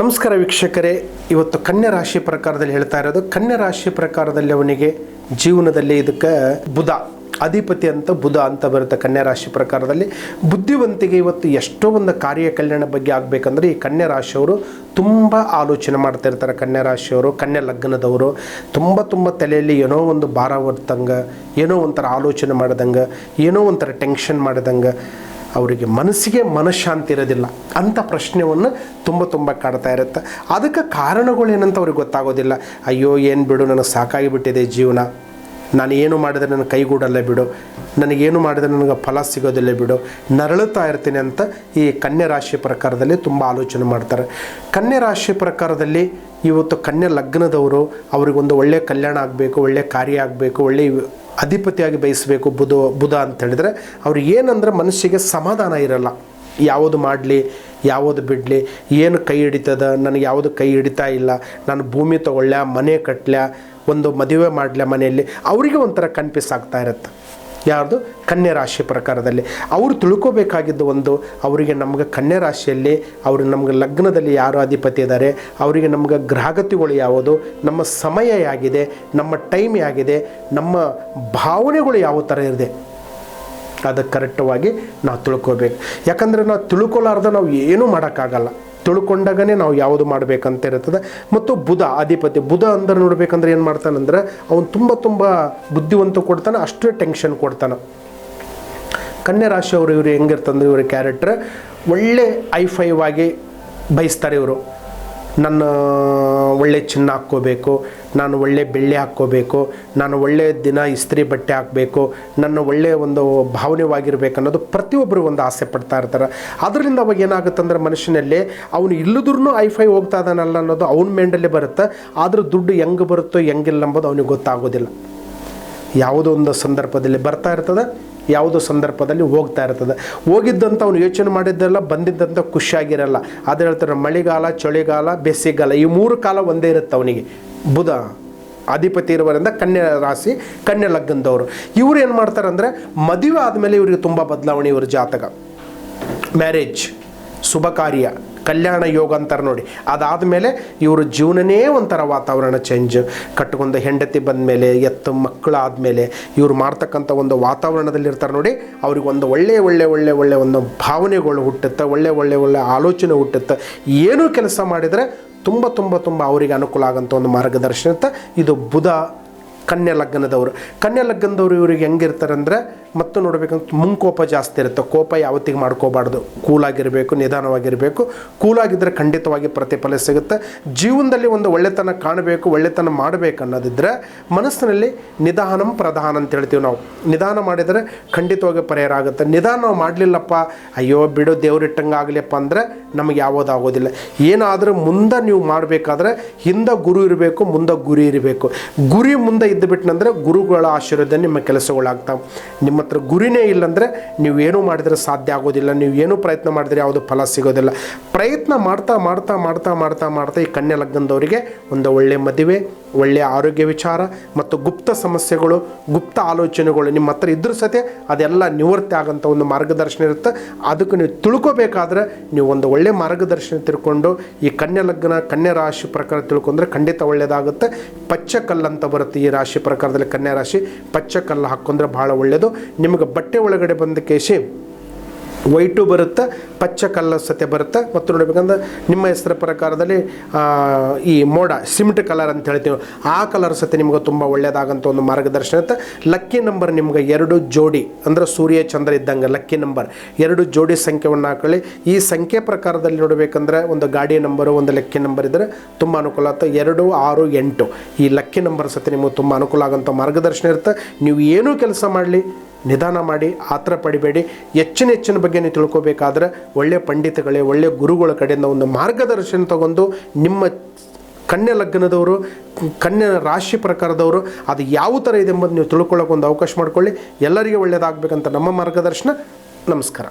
ನಮಸ್ಕಾರ ವೀಕ್ಷಕರೇ. ಇವತ್ತು ಕನ್ಯಾ ರಾಶಿ ಪ್ರಕಾರದಲ್ಲಿ ಹೇಳ್ತಾ ಇರೋದು, ಕನ್ಯಾ ರಾಶಿ ಪ್ರಕಾರದಲ್ಲಿ ಅವನಿಗೆ ಜೀವನದಲ್ಲಿ ಇದಕ್ಕೆ ಬುಧ, ಅಧಿಪತಿ ಅಂತ ಬುಧ ಅಂತ ಬರುತ್ತೆ ಕನ್ಯಾ ರಾಶಿ ಪ್ರಕಾರದಲ್ಲಿ. ಬುದ್ಧಿವಂತಿಗೆ ಇವತ್ತು ಎಷ್ಟೋ ಒಂದು ಕಾರ್ಯ ಕಲ್ಯಾಣ ಬಗ್ಗೆ ಆಗಬೇಕಂದ್ರೆ ಈ ಕನ್ಯಾ ರಾಶಿಯವರು ತುಂಬ ಆಲೋಚನೆ ಮಾಡ್ತಾ ಇರ್ತಾರೆ. ಕನ್ಯಾ ರಾಶಿಯವರು, ಕನ್ಯಾ ಲಗ್ನದವರು, ತುಂಬ ತುಂಬ ತಲೆಯಲ್ಲಿ ಏನೋ ಒಂದು ಭಾರ ಹೊರ್ತಂಗೆ ಏನೋ ಒಂಥರ ಆಲೋಚನೆ ಮಾಡಿದಂಗೆ, ಏನೋ ಒಂಥರ ಟೆನ್ಷನ್ ಮಾಡ್ದಂಗೆ. ಅವರಿಗೆ ಮನಸ್ಸಿಗೆ ಮನಃಶಾಂತಿ ಇರೋದಿಲ್ಲ ಅಂಥ ಪ್ರಶ್ನೆವನ್ನು ತುಂಬ ತುಂಬ ಕಾಡ್ತಾ ಇರುತ್ತೆ. ಅದಕ್ಕೆ ಕಾರಣಗಳು ಏನಂತ ಅವ್ರಿಗೆ ಗೊತ್ತಾಗೋದಿಲ್ಲ. ಅಯ್ಯೋ, ಏನು ಬಿಡು, ನನಗೆ ಸಾಕಾಗಿಬಿಟ್ಟಿದೆ ಜೀವನ. ನಾನು ಏನು ಮಾಡಿದ್ರೆ ನನಗೆ ಕೈಗೂಡಲ್ಲ ಬಿಡು. ನನಗೇನು ಮಾಡಿದ್ರೆ ನನಗೆ ಫಲ ಸಿಗೋದಿಲ್ಲ ಬಿಡು. ನರಳುತ್ತಾ ಇರ್ತೀನಿ ಅಂತ ಈ ಕನ್ಯಾ ರಾಶಿ ಪ್ರಕಾರದಲ್ಲಿ ತುಂಬ ಆಲೋಚನೆ ಮಾಡ್ತಾರೆ. ಕನ್ಯಾ ರಾಶಿ ಪ್ರಕಾರದಲ್ಲಿ ಇವತ್ತು ಕನ್ಯಾ ಲಗ್ನದವರು ಅವರಿಗೊಂದು ಒಳ್ಳೆಯ ಕಲ್ಯಾಣ ಆಗಬೇಕು ಒಳ್ಳೆಯ ಕಾರ್ಯ ಆಗಬೇಕು ಒಳ್ಳೆಯ ಅಧಿಪತಿಯಾಗಿ ಬಯಸಬೇಕು ಬುಧ ಬುಧ ಅಂತ ಹೇಳಿದರೆ ಅವ್ರು ಏನಂದ್ರೆ ಮನಸ್ಸಿಗೆ ಸಮಾಧಾನ ಇರಲ್ಲ. ಯಾವುದು ಮಾಡಲಿ, ಯಾವುದು ಬಿಡಲಿ, ಏನು ಕೈ ಹಿಡಿತದ, ನನಗೆ ಯಾವುದು ಕೈ ಹಿಡಿತಾ ಇಲ್ಲ, ನಾನು ಭೂಮಿ ತಗೊಳ್ಳ ಮನೆ ಕಟ್ಲ ಒಂದು ಮದುವೆ ಮಾಡಲ ಮನೆಯಲ್ಲಿ, ಅವರಿಗೆ ಒಂಥರ ಕನ್ಫ್ಯೂಸ್ ಆಗ್ತಾ ಇರುತ್ತೆ. ಯಾರ್ದು? ಕನ್ಯೆ ರಾಶಿ ಪ್ರಕಾರದಲ್ಲಿ. ಅವರು ತಿಳ್ಕೋಬೇಕಾಗಿದ್ದು ಒಂದು, ಅವರಿಗೆ ನಮ್ಗೆ ಕನ್ಯೆ ರಾಶಿಯಲ್ಲಿ ಅವರು ನಮ್ಗೆ ಲಗ್ನದಲ್ಲಿ ಯಾರು ಅಧಿಪತಿ ಇದ್ದಾರೆ, ಅವರಿಗೆ ನಮ್ಗೆ ಗ್ರಹಗತಿಗಳು ಯಾವುದು, ನಮ್ಮ ಸಮಯ ಯಾಗಿದೆ ನಮ್ಮ ಟೈಮ್ ಯಾಗಿದೆ ನಮ್ಮ ಭಾವನೆಗಳು ಯಾವ ಥರ ಇದೆ ಅದಕ್ಕೆ ಕರೆಕ್ಟವಾಗಿ ನಾವು ತಿಳ್ಕೋಬೇಕು. ಯಾಕಂದರೆ ನಾವು ತಿಳ್ಕೊಲಾರ್ದ ನಾವು ಏನೂ ಮಾಡೋಕ್ಕಾಗಲ್ಲ. ತಿಳ್ಕೊಂಡಾಗನೇ ನಾವು ಯಾವುದು ಮಾಡಬೇಕಂತ ಇರ್ತದೆ ಮತ್ತು ಬುಧ, ಅಧಿಪತಿ ಬುಧ ಅಂದ್ರೆ ನೋಡ್ಬೇಕಂದ್ರೆ ಏನು ಮಾಡ್ತಾನಂದ್ರೆ ಅವನು ತುಂಬ ತುಂಬ ಬುದ್ಧಿವಂತ ಕೊಡ್ತಾನೆ, ಅಷ್ಟೇ ಟೆನ್ಷನ್ ಕೊಡ್ತಾನೆ. ಕನ್ಯಾ ರಾಶಿಯವರು ಇವರು ಹೆಂಗಿರ್ತಂದ್ರೆ ಇವರ ಕ್ಯಾರೆಕ್ಟ್ರ್ ಒಳ್ಳೆ ಐ ಫೈವ್ ಆಗಿ ಬಯಸ್ತಾರೆ ಇವರು. ನನ್ನ ಒಳ್ಳೆ ಚಿನ್ನ ಹಾಕ್ಕೋಬೇಕು, ನಾನು ಒಳ್ಳೆ ಬೆಳ್ಳಿ ಹಾಕ್ಕೋಬೇಕು, ನಾನು ಒಳ್ಳೆ ದಿನ ಇಸ್ತ್ರಿ ಬಟ್ಟೆ ಹಾಕಬೇಕು, ನನ್ನ ಒಳ್ಳೆಯ ಒಂದು ಭಾವನೆವಾಗಿರ್ಬೇಕು ಅನ್ನೋದು ಪ್ರತಿಯೊಬ್ಬರು ಒಂದು ಆಸೆ ಪಡ್ತಾ ಇರ್ತಾರೆ. ಅದರಿಂದ ಅವಾಗ ಏನಾಗುತ್ತಂದ್ರೆ ಮನುಷ್ಯನಲ್ಲಿ ಅವನು ಇಲ್ಲದ್ರೂ ಐಫೈ ಹೋಗ್ತಾ ಇದ್ದಾನಲ್ಲ ಅನ್ನೋದು ಅವನ ಮೇಂಡಲ್ಲೇ ಬರುತ್ತೆ. ಆದ್ರೆ ದುಡ್ಡು ಹೆಂಗೆ ಬರುತ್ತೋ, ಹೆಂಗಿಲ್ಲ ಅನ್ನೋದು ಅವನಿಗೆ ಗೊತ್ತಾಗೋದಿಲ್ಲ. ಯಾವುದೋ ಒಂದು ಸಂದರ್ಭದಲ್ಲಿ ಬರ್ತಾ ಇರ್ತದೆ ಯಾವುದೋ ಸಂದರ್ಭದಲ್ಲಿ ಹೋಗ್ತಾ ಇರ್ತದೆ. ಹೋಗಿದ್ದಂಥ ಅವನು ಯೋಚನೆ ಮಾಡಿದ್ದೆಲ್ಲ ಬಂದಿದ್ದಂಥ ಖುಷಿಯಾಗಿರಲ್ಲ. ಅದು ಹೇಳ್ತಾರೆ, ಮಳೆಗಾಲ, ಚಳಿಗಾಲ, ಬೇಸಿಗೆಗಾಲ, ಈ ಮೂರು ಕಾಲ ಒಂದೇ ಇರುತ್ತೆ ಅವನಿಗೆ. ಬುಧ ಅಧಿಪತಿ ಇರುವರಿಂದ ಕನ್ಯಾ ರಾಶಿ, ಕನ್ಯಾ ಲಗ್ನದವರು. ಇವ್ರು ಏನು ಮಾಡ್ತಾರೆ ಅಂದರೆ, ಮದುವೆ ಆದಮೇಲೆ ಇವರಿಗೆ ತುಂಬ ಬದಲಾವಣೆ ಇವ್ರ ಜಾತಕ. ಮ್ಯಾರೇಜ್ ಶುಭ ಕಾರ್ಯ. ಕಲ್ಯಾಣ ಯೋಗ ಅಂತಾರೆ ನೋಡಿ. ಅದಾದ ಮೇಲೆ ಇವ್ರ ಜೀವನನೇ ಒಂಥರ ವಾತಾವರಣ ಚೇಂಜ್ ಕಟ್ಕೊಂಡು ಹೆಂಡತಿ ಬಂದಮೇಲೆ, ಎತ್ತು ಮಕ್ಕಳಾದಮೇಲೆ ಇವ್ರು ಮಾಡ್ತಕ್ಕಂಥ ಒಂದು ವಾತಾವರಣದಲ್ಲಿ ಇರ್ತಾರೆ ನೋಡಿ. ಅವ್ರಿಗೆ ಒಂದು ಒಳ್ಳೆಯ ಒಳ್ಳೆ ಒಳ್ಳೆ ಒಳ್ಳೆ ಒಂದು ಭಾವನೆಗಳು ಹುಟ್ಟುತ್ತೆ, ಒಳ್ಳೆ ಒಳ್ಳೆ ಒಳ್ಳೆ ಆಲೋಚನೆ ಹುಟ್ಟುತ್ತೆ. ಏನೂ ಕೆಲಸ ಮಾಡಿದರೆ ತುಂಬ ತುಂಬ ತುಂಬ ಅವರಿಗೆ ಅನುಕೂಲ ಆಗೋಂಥ ಒಂದು ಮಾರ್ಗದರ್ಶನ. ಇದು ಬುಧ ಕನ್ಯಾ ಲಗ್ನದವರು. ಕನ್ಯಾ ಲಗ್ನದವರು ಇವ್ರಿಗೆ ಹೆಂಗಿರ್ತಾರೆ ಅಂದರೆ ಮತ್ತು ನೋಡಬೇಕಂತ ಮುಂಕೋಪ ಜಾಸ್ತಿ ಇರುತ್ತೆ. ಕೋಪ ಯಾವತ್ತಿಗೆ ಮಾಡ್ಕೋಬಾರ್ದು. ಕೂಲಾಗಿರಬೇಕು, ನಿಧಾನವಾಗಿರಬೇಕು. ಕೂಲಾಗಿದ್ದರೆ ಖಂಡಿತವಾಗಿ ಪ್ರತಿಫಲ ಸಿಗುತ್ತೆ. ಜೀವನದಲ್ಲಿ ಒಂದು ಒಳ್ಳೆತನ ಕಾಣಬೇಕು, ಒಳ್ಳೆತನ ಮಾಡಬೇಕು ಅನ್ನೋದಿದ್ದರೆ ಮನಸ್ಸಿನಲ್ಲಿ ನಿಧಾನಂ ಪ್ರಧಾನ ಅಂತ ಹೇಳ್ತೀವಿ ನಾವು. ನಿಧಾನ ಮಾಡಿದರೆ ಖಂಡಿತವಾಗಿ ಪರಿಹಾರ ಆಗುತ್ತೆ. ನಿಧಾನ ಮಾಡಲಿಲ್ಲಪ್ಪ, ಅಯ್ಯೋ ಬಿಡು ದೇವ್ರಿಟ್ಟಂಗೆ ಆಗಲಿಪ್ಪ ಅಂದರೆ ನಮಗೆ ಯಾವುದಾಗೋದಿಲ್ಲ. ಏನಾದರೂ ಮುಂದೆ ನೀವು ಮಾಡಬೇಕಾದ್ರೆ ಹಿಂದೆ ಗುರು ಇರಬೇಕು, ಮುಂದೆ ಗುರಿ ಇರಬೇಕು. ಗುರಿ ಮುಂದೆ ಇದ್ದು ಬಿಟ್ಟನಂದ್ರೆ ಗುರುಗಳ ಆಶೀರ್ವಾದ ನಿಮ್ಮ ಕೆಲಸಗಳಾಗ್ತಾವೆ. ನಿಮ್ಮ ಹತ್ರ ಗುರಿನೇ ಇಲ್ಲಂದರೆ ನೀವು ಏನೂ ಮಾಡಿದರೆ ಸಾಧ್ಯ ಆಗೋದಿಲ್ಲ, ನೀವು ಏನೂ ಪ್ರಯತ್ನ ಮಾಡಿದರೆ ಯಾವುದು ಫಲ ಸಿಗೋದಿಲ್ಲ. ಪ್ರಯತ್ನ ಮಾಡ್ತಾ ಮಾಡ್ತಾ ಮಾಡ್ತಾ ಮಾಡ್ತಾ ಮಾಡ್ತಾ ಈ ಕನ್ಯಾ ಲಗ್ನದವರಿಗೆ ಒಂದು ಒಳ್ಳೆಯ ಮದುವೆ. ಒಳ್ಳೆಯ ಆರೋಗ್ಯ ವಿಚಾರ ಮತ್ತು ಗುಪ್ತ ಸಮಸ್ಯೆಗಳು, ಗುಪ್ತ ಆಲೋಚನೆಗಳು ನಿಮ್ಮ ಹತ್ರ ಇದ್ರ ಸತೆ ಅದೆಲ್ಲ ನಿವೃತ್ತಿ ಆಗೋಂಥ ಒಂದು ಮಾರ್ಗದರ್ಶನ ಇರುತ್ತೆ. ಅದಕ್ಕೆ ನೀವು ತಿಳ್ಕೊಬೇಕಾದ್ರೆ ನೀವು ಒಂದು ಒಳ್ಳೆಯ ಮಾರ್ಗದರ್ಶನ ತಿಳ್ಕೊಂಡು ಈ ಕನ್ಯಾ ಲಗ್ನ, ಕನ್ಯಾ ರಾಶಿ ಪ್ರಕಾರ ತಿಳ್ಕೊಂಡ್ರೆ ಖಂಡಿತ ಒಳ್ಳೆಯದಾಗುತ್ತೆ. ಪಚ್ಚಕಲ್ಲು ಅಂತ ಬರುತ್ತೆ ಈ ರಾಶಿ ಪ್ರಕಾರದಲ್ಲಿ ಕನ್ಯಾ ರಾಶಿ. ಪಚ್ಚಕಲ್ಲು ಹಾಕ್ಕೊಂಡ್ರೆ ಭಾಳ ಒಳ್ಳೆಯದು. ನಿಮಗೆ ಬಟ್ಟೆ ಒಳಗಡೆ ಬಂದ ಕೇಶಿ ವೈಟು ಬರುತ್ತೆ, ಪಚ್ಚ ಕಲ್ಲಸತೆ ಬರುತ್ತೆ. ಮತ್ತು ನೋಡಬೇಕಂದ್ರೆ ನಿಮ್ಮ ಹೆಸರ ಪ್ರಕಾರದಲ್ಲಿ ಈ ಮೋಡ, ಸಿಮೆಂಟ್ ಕಲರ್ ಅಂತ ಹೇಳ್ತೀವಿ. ಆ ಕಲರ್ ಸತೆ ನಿಮ್ಗೆ ತುಂಬ ಒಳ್ಳೆಯದಾಗಂಥ ಒಂದು ಮಾರ್ಗದರ್ಶನ ಇರುತ್ತೆ. ಲಕ್ಕಿ ನಂಬರ್ ನಿಮ್ಗೆ ಎರಡು ಜೋಡಿ, ಅಂದ್ರೆ ಸೂರ್ಯ ಚಂದ್ರ ಇದ್ದಂಗೆ ಲಕ್ಕಿ ನಂಬರ್, ಎರಡು ಜೋಡಿ ಸಂಖ್ಯೆಯನ್ನು ಹಾಕೊಳ್ಳಿ. ಈ ಸಂಖ್ಯೆ ಪ್ರಕಾರದಲ್ಲಿ ನೋಡಬೇಕಂದ್ರೆ ಒಂದು ಗಾಡಿ ನಂಬರು, ಒಂದು ಲಕ್ಕಿ ನಂಬರ್ ಇದ್ದರೆ ತುಂಬ ಅನುಕೂಲ ಆಗುತ್ತೆ. ಎರಡು, ಆರು, ಎಂಟು. ಈ ಲಕ್ಕಿ ನಂಬರ್ ಸತೆ ನಿಮಗೆ ತುಂಬ ಅನುಕೂಲ ಆಗೋಂಥ ಮಾರ್ಗದರ್ಶನ ಇರುತ್ತೆ. ನೀವು ಏನೂ ಕೆಲಸ ಮಾಡಲಿ ನಿಧಾನ ಮಾಡಿ, ಆತರ ಪಡಿಬೇಡಿ. ಹೆಚ್ಚಿನ ಹೆಚ್ಚಿನ ಬಗ್ಗೆ ನೀವು ತಿಳ್ಕೊಬೇಕಾದ್ರೆ ಒಳ್ಳೆಯ ಪಂಡಿತಗಳೇ ಒಳ್ಳೆಯ ಗುರುಗಳ ಕಡೆಯಿಂದ ಒಂದು ಮಾರ್ಗದರ್ಶನ ತಗೊಂಡು ನಿಮ್ಮ ಕನ್ಯಾ ಲಗ್ನದವರು, ಕನ್ಯಾ ರಾಶಿ ಪ್ರಕಾರದವರು, ಅದು ಯಾವ ಥರ ಇದೆ ಎಂಬುದು ನೀವು ತಿಳ್ಕೊಳ್ಳೋಕೆ ಒಂದು ಅವಕಾಶ ಮಾಡಿಕೊಳ್ಳಿ. ಎಲ್ಲರಿಗೆ ಒಳ್ಳೆಯದಾಗಬೇಕಂತ ನಮ್ಮ ಮಾರ್ಗದರ್ಶನ. ನಮಸ್ಕಾರ.